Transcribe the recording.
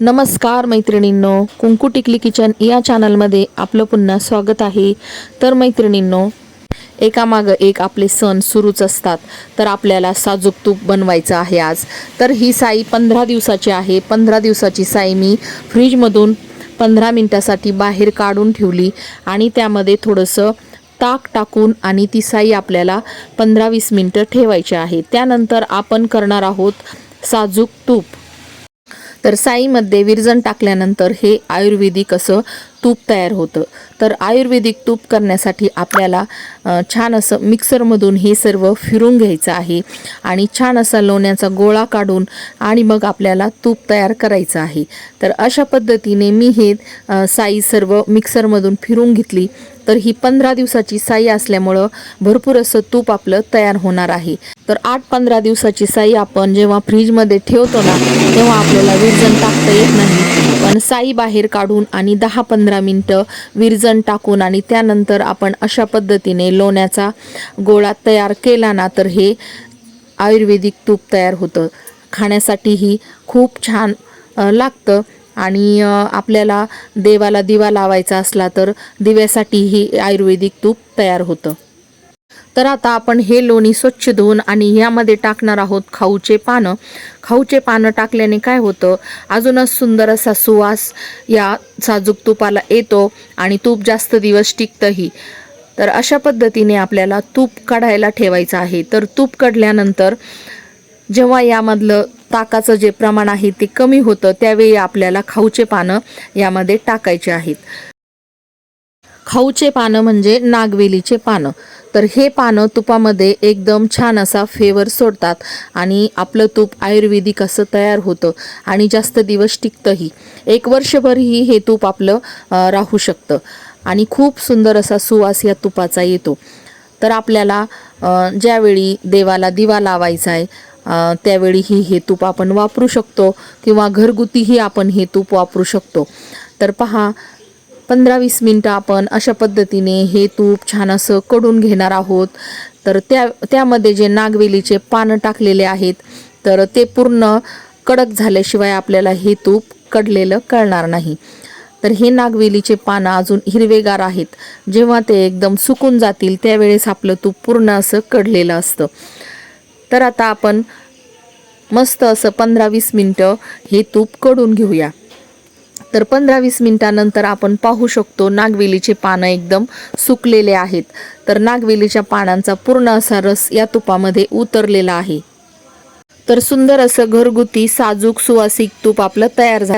नमस्कार मैत्रिणींनो कुंकू टिकली किचन या चॅनलमध्ये आपलं पुन्हा स्वागत आहे. तर मैत्रिणींनो एकामागं एक आपले सण सुरूच असतात. तर आपल्याला साजूक तूप बनवायचं आहे आज. तर ही साई पंधरा दिवसाची आहे. पंधरा दिवसाची साई मी फ्रीजमधून पंधरा मिनटासाठी बाहेर काढून ठेवली आणि त्यामध्ये थोडंसं ताक टाकून आणि ती साई आपल्याला पंधरा वीस मिनटं ठेवायची आहे. त्यानंतर आपण करणार आहोत साजूक तूप. तर साईमध्ये विरजण टाकल्यानंतर हे आयुर्वेदिक असं तूप तयार होतं. तर आयुर्वेदिक तूप करण्यासाठी आपल्याला छान असं मिक्सरमधून हे सर्व फिरून घ्यायचं आहे आणि छान असा लोण्याचा गोळा काढून आणि मग आपल्याला तूप तयार करायचं आहे. तर अशा पद्धतीने मी हे साई सर्व मिक्सरमधून फिरून घेतली. तर ही पंधरा दिवसाची साई असल्यामुळं भरपूर असं तूप आपलं तयार होणार आहे. तर आठ पंधरा दिवसाची साई आपण जेव्हा फ्रीजमध्ये ठेवतो ना तेव्हा आपल्याला विरजण टाकता येत नाही. पण साई बाहेर काढून आणि दहा पंधरा मिनटं विरजण टाकून आणि त्यानंतर आपण अशा पद्धतीने लोण्याचा गोळा तयार केला ना तर हे आयुर्वेदिक तूप तयार होतं. खाण्यासाठीही खूप छान लागतं. आणि आपल्याला देवाला दिवा लावायचा असला तर दिव्यासाठीही आयुर्वेदिक तूप तयार होतं. तर आता आपण हे लोणी स्वच्छ धुवून आणि यामध्ये टाकणार आहोत खाऊचे पानं. खाऊचे पानं टाकल्याने काय होतं? अजूनच सुंदर असा सुवास या साजूक तुपाला येतो आणि तूप जास्त दिवस टिकतंही. तर अशा पद्धतीने आपल्याला तूप काढायला ठेवायचं आहे. तर तूप काढल्यानंतर जेव्हा यामधलं ताकाचं जे प्रमाण आहे ते कमी होतं त्यावेळी आपल्याला खाऊचे पानं यामध्ये टाकायचे आहेत. खाऊचे पानं म्हणजे नागवेलीचे पानं. तर हे पानं तुपामध्ये एकदम छान असा फेवर सोडतात आणि आपलं तूप आयुर्वेदिक असं तयार होतं आणि जास्त दिवस टिकतंही. एक वर्षभरही हे तूप आपलं राहू शकतं आणि खूप सुंदर असा सुवास या तुपाचा येतो. तर आपल्याला ज्यावेळी देवाला दिवा लावायचा आहे त्यावेळीही हे तूप आपण वापरू शकतो किंवा घरगुतीही आपण हे तूप वापरू शकतो. तर पहा पंधरा वीस मिनटं आपण अशा पद्धतीने हे तूप छान असं कडून घेणार आहोत. तर त्या त्यामध्ये जे नागवेलीचे पानं टाकलेले आहेत तर ते पूर्ण कडक झाल्याशिवाय आपल्याला हे तूप कडलेलं कळणार नाही. तर हे नागवेलीचे पानं अजून हिरवेगार आहेत. जेव्हा ते एकदम सुकून जातील त्यावेळेस आपलं तूप पूर्ण असं कडलेलं असतं. तर आता आपण मस्त असं पंधरा वीस मिनटं हे तूपकडून घेऊया. तर पंधरा वीस मिनिटानंतर आपण पाहू शकतो नागवेलीचे पानं एकदम सुकलेले आहेत. तर नागवेलीच्या पानांचा पूर्ण असा रस या तुपामध्ये उतरलेला आहे. तर सुंदर असं घरगुती साजूक सुवासिक तूप आपलं तयार झालं.